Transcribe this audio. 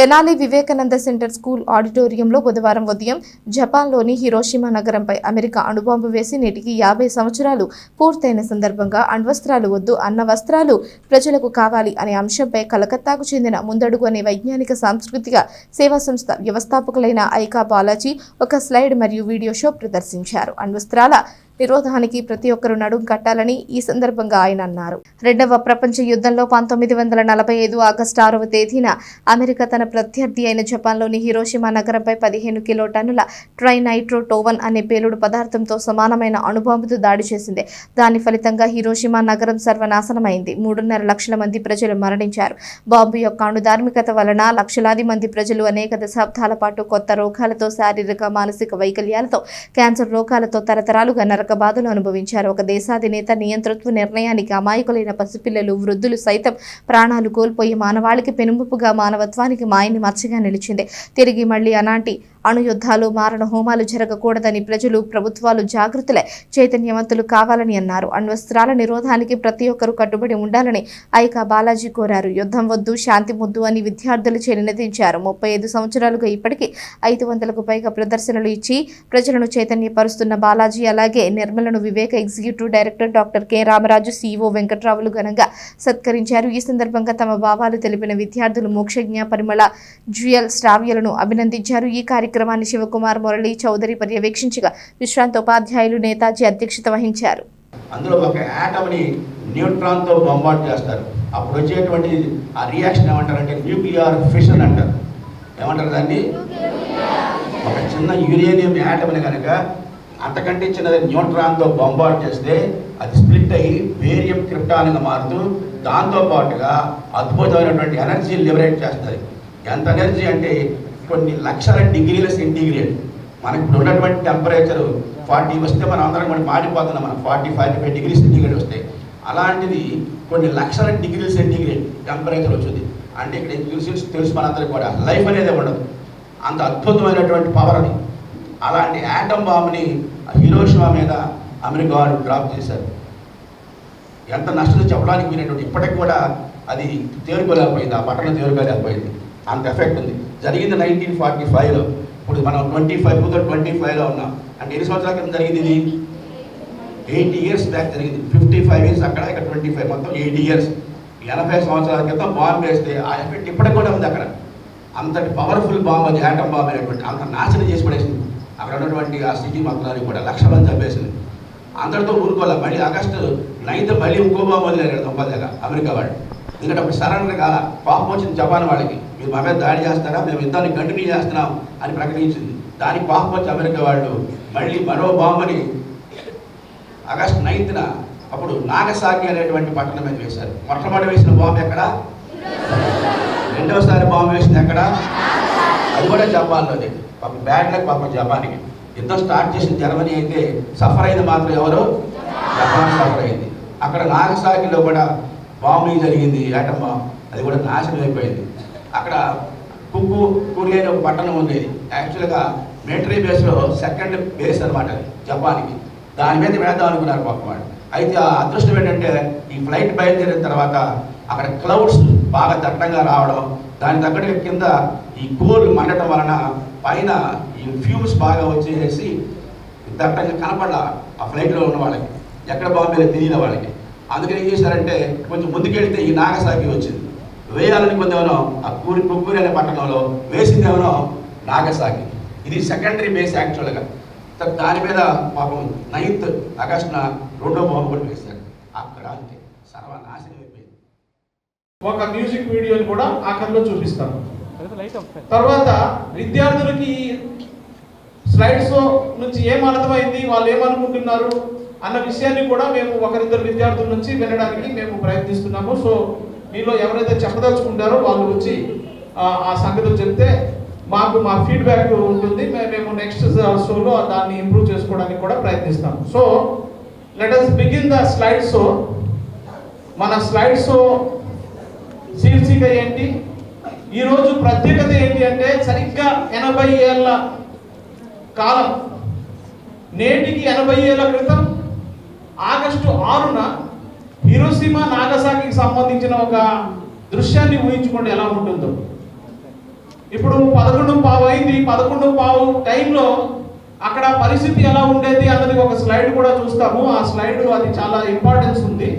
Tenali Vivekananda centre school ఆడిటోరియంలో బుధవారం ఉదయం జపాన్లోని హిరోషిమా నగరంపై అమెరికా అణుబాంబు వేసి నేటికి యాభై సంవత్సరాలు పూర్తయిన సందర్భంగా అణ్వస్త్రాలు వద్దు అన్న వస్త్రాలు ప్రజలకు కావాలి అనే అంశంపై కలకత్తాకు చెందిన ముందడుగు అనే వైజ్ఞానిక సాంస్కృతిక సేవా సంస్థ వ్యవస్థాపకులైన ఐకా బాలాజీ ఒక స్లైడ్ మరియు వీడియో షో ప్రదర్శించారు. అణ్వస్త్రాల నిరోధానికి ప్రతి ఒక్కరూ నడుం కట్టాలని ఈ సందర్భంగా ఆయన అన్నారు. రెండవ ప్రపంచ యుద్ధంలో పంతొమ్మిది వందల నలభై ఐదు ఆగస్టు ఆరవ తేదీన అమెరికా తన ప్రత్యర్థి అయిన జపాన్లోని హిరోషిమా నగరంపై పదిహేను కిలో టన్నుల ట్రైనైట్రోటోవన్ అనే పేలుడు పదార్థంతో సమానమైన అణుబాంబుతో దాడి చేసింది. దాని ఫలితంగా హిరోషిమా నగరం సర్వనాశనమైంది. మూడున్నర లక్షల మంది ప్రజలు మరణించారు. బాంబు యొక్క అణుధార్మికత వలన లక్షలాది మంది ప్రజలు అనేక దశాబ్దాల పాటు కొత్త రోగాలతో శారీరక మానసిక వైకల్యాలతో క్యాన్సర్ రోగాలతో తరతరాలుగా నరక బాధలు అనుభవించారు. ఒక దేశాధినేత నియంతృత్వ నిర్ణయానికి అమాయకులైన పసిపిల్లలు వృద్ధులు సైతం ప్రాణాలు కోల్పోయి మానవాళికి పెనుముపుగా మానవత్వానికి మాయని మచ్చగా నిలిచింది. తిరిగి మళ్ళీ అలాంటి అణుయుద్ధాలు మారణ హోమాలు జరగకూడదని ప్రజలు ప్రభుత్వాలు జాగృతులే చైతన్యవంతులు కావాలని అన్నారు. అణ్వస్త్రాల నిరోధానికి ప్రతి ఒక్కరూ కట్టుబడి ఉండాలని ఐకా బాలాజీ కోరారు. యుద్ధం వద్దు శాంతి ముద్దు అని విద్యార్థులు నినదించారు ముప్పై ఐదు సంవత్సరాలుగా ఇప్పటికీ ఐదు వందలకు పైగా ప్రదర్శనలు ఇచ్చి ప్రజలను చైతన్యపరుస్తున్న బాలాజీ అలాగే నిర్మలను Viveka executive director doctor K. Ramaraju CEO వెంకట్రావులు ఘనంగా సత్కరించారు. ఈ సందర్భంగా తమ భావాలు తెలిపిన విద్యార్థులు మోక్షజ్ఞ పరిమళ జ్యుయల్ శ్రావ్యలను అభినందించారు. ఈ కార్యక్రమాన్ని శివకుమార్ మురళి చౌదరి పర్యవేక్షించగా విశ్రాంత ఉపాధ్యాయులు నేతాజీ అధ్యక్షత వహించారు. అందులో ఒక యాటమ్ని న్యూట్రాన్తో బొంబార్డ్ చేస్తారు. అప్పుడు వచ్చేటువంటి ఆ రియాక్షన్ ఏమంటారంటే న్యూక్లియర్ ఫిషన్ అంటారు. ఏమంటారు దాన్ని? ఒక చిన్న యురేనియం యాటమ్ని కనుక అంతకంటే చిన్నది న్యూట్రాన్తో బొంబార్డ్ చేస్తే అది స్ప్లిట్ అయ్యి వేరియం క్రిప్టాన్గా మారుతూ దాంతో పాటుగా అద్భుతమైనటువంటి ఎనర్జీ లిబరేట్ చేస్తుంది. ఎంత ఎనర్జీ అంటే కొన్ని లక్షల డిగ్రీల సెంటీగ్రేడ్. మనకి ఇప్పుడు ఉన్నటువంటి టెంపరేచర్ ఫార్టీ వస్తే మనం అందరం కూడా మారిపోతున్నాం. మనం forty forty five degree centigrade వస్తాయి అలాంటిది కొన్ని లక్షల డిగ్రీల సెంటీగ్రేడ్ టెంపరేచర్ వచ్చింది. అంటే ఇక్కడ తెలుసు? తెలుసు మనందరికి కూడా. లైఫ్ అనేది ఉండదు. అంత అద్భుతమైనటువంటి పవర్ అది. అలాంటి యాటమ్ బాంబుని హీరోషిమా మీద అమెరికా వారు డ్రాప్ చేశారు. ఎంత నష్టం చెప్పడానికి మీనటువంటి ఇప్పటికి కూడా అది తేరుకోలేకపోయింది. ఆ పట్టణం తేరుకోలేకపోయింది. అంత ఎఫెక్ట్ ఉంది. జరిగింది నైన్టీన్ ఫార్టీ ఫైవ్లో ఇప్పుడు మనం ట్వంటీ ఫైవ్ టూ ట్వంటీ ఫైవ్లో ఉన్నాం. అంటే ఎన్ని సంవత్సరాల క్రితం జరిగింది ఇది? ఎయిటీ ఇయర్స్ బ్యాక్ జరిగింది. ఫిఫ్టీ ఫైవ్ ఇయర్స్ అక్కడ ఇక్కడ ట్వంటీ ఫైవ్ మొత్తం ఎయిటీ ఇయర్స్ ఎనభై సంవత్సరాల క్రితం బాంబు వేస్తే ఆ ఎఫెక్ట్ ఇప్పటికి కూడా ఉంది అక్కడ. అంతటి పవర్ఫుల్ బాంబు అది యాటమ్ బాంబు అనేటువంటి అంత నాశనం చేసి పడేసింది. అక్కడ ఉన్నటువంటి ఆ సిటీ మొత్తాన్ని కూడా లక్ష మంది చంపేసింది. అందరితో ఊరుకోవాలి? మళ్ళీ ఆగస్టు నైన్త్ మళ్ళీ ఇంకో బాంబు వదిలేరు దగ్గర అమెరికా వాళ్ళు. ఎందుకంటే అప్పుడు సడన్గా పాపం వచ్చింది జపాన్ వాళ్ళకి. మీరు మా మీద దాడి చేస్తారా మేము యుద్ధాన్ని కంటిన్యూ చేస్తున్నాం అని ప్రకటించింది. దానికి పాపం వచ్చి అమెరికా వాళ్ళు మళ్ళీ మరో బాంబుని ఆగస్ట్ నైన్త్న అప్పుడు నాగసాకి అనేటువంటి పట్టణం మీద వేశారు. మొట్టమొదటి వేసిన బాంబు ఎక్కడ? రెండవసారి బాంబు వేసింది ఎక్కడ? అది కూడా జపాన్లోది. పాప బ్యాడ్ లక్ పాపం జపాన్కి. యుద్ధం స్టార్ట్ చేసిన జర్మనీ అయితే సఫర్ అయింది మాత్రం ఎవరు? జపాన్ సఫర్ అయింది. అక్కడ నాగసాకిలో కూడా బాంబు జరిగింది ఆటం అది కూడా నాశనం అయిపోయింది. అక్కడ కుక్కు కూరి అనే ఒక పట్టణం ఉండేది యాక్చువల్గా మిలిటరీ బేస్లో సెకండ్ బేస్ అనమాట అది జపాన్కి. దాని మీద వేద్దాం అనుకున్నారు పాపం వాళ్ళు. అయితే ఆ అదృష్టం ఏంటంటే ఈ ఫ్లైట్ బయలుదేరిన తర్వాత అక్కడ క్లౌడ్స్ బాగా దట్టంగా రావడం దాని తగ్గట్టుగా కింద ఈ కోల్ మండటం వలన పైన ఈ ఫ్యూమ్స్ బాగా వచ్చేసి దట్టంగా కనపడాల ఆ ఫ్లైట్లో ఉన్న వాళ్ళకి. ఎక్కడ బాంబేలో తెలియదు వాళ్ళకి. అందుకని ఏం చేశారంటే కొంచెం ముందుకెళ్తే ఈ నాగసాకి వచ్చింది. వేయాలని కొందేమో ఆ కూరి కుక్కూరి అనే పట్టణంలో వేసిందేమో నాగసాకి. ఇది సెకండరీ బేస్ యాక్చువల్గా దాని మీద పాపం నైన్త్ ఆగస్టున రెండో బాంబు కూడా వేశారు. అక్కడ అంతే. సర్వనాశనం అయిపోయింది. ఒక మ్యూజిక్ వీడియోని కూడా ఆఖరిలో చూపిస్తాను. తర్వాత విద్యార్థులకి స్లైడ్స్ నుంచి ఏం అర్థమైంది వాళ్ళు ఏమనుకుంటున్నారు అన్న విషయాన్ని కూడా మేము ఒకరిద్దరు విద్యార్థుల నుంచి వినడానికి మేము ప్రయత్నిస్తున్నాము. సో మీలో ఎవరైతే చెప్పదలుచుకుంటారో వాళ్ళు వచ్చి ఆ, సంగతులు చెప్తే మాకు మా ఫీడ్బ్యాక్ ఉంటుంది. మేము నెక్స్ట్ షోలో దాన్ని ఇంప్రూవ్ చేసుకోవడానికి కూడా ప్రయత్నిస్తాం. So let us begin the slide show మన స్లైడ్ షో శీర్షిక ఏంటి? ఈరోజు ప్రత్యేకత ఏంటి అంటే సరిగ్గా ఎనభై ఏళ్ళ కాలం. నేటికి ఎనభై ఏళ్ళ క్రితం ఆగస్టు ఆరున హిరోసిమా నాగసాకికి సంబంధించిన ఒక దృశ్యాన్ని ఊహించుకోండి ఎలా ఉంటుందో. ఇప్పుడు పదకొండు పావు అయింది. పదకొండు పావు టైంలో అక్కడ పరిస్థితి ఎలా ఉండేది అన్నది ఒక స్లైడ్ కూడా చూస్తాము. ఆ స్లైడ్ అది చాలా ఇంపార్టెన్స్ ఉంది.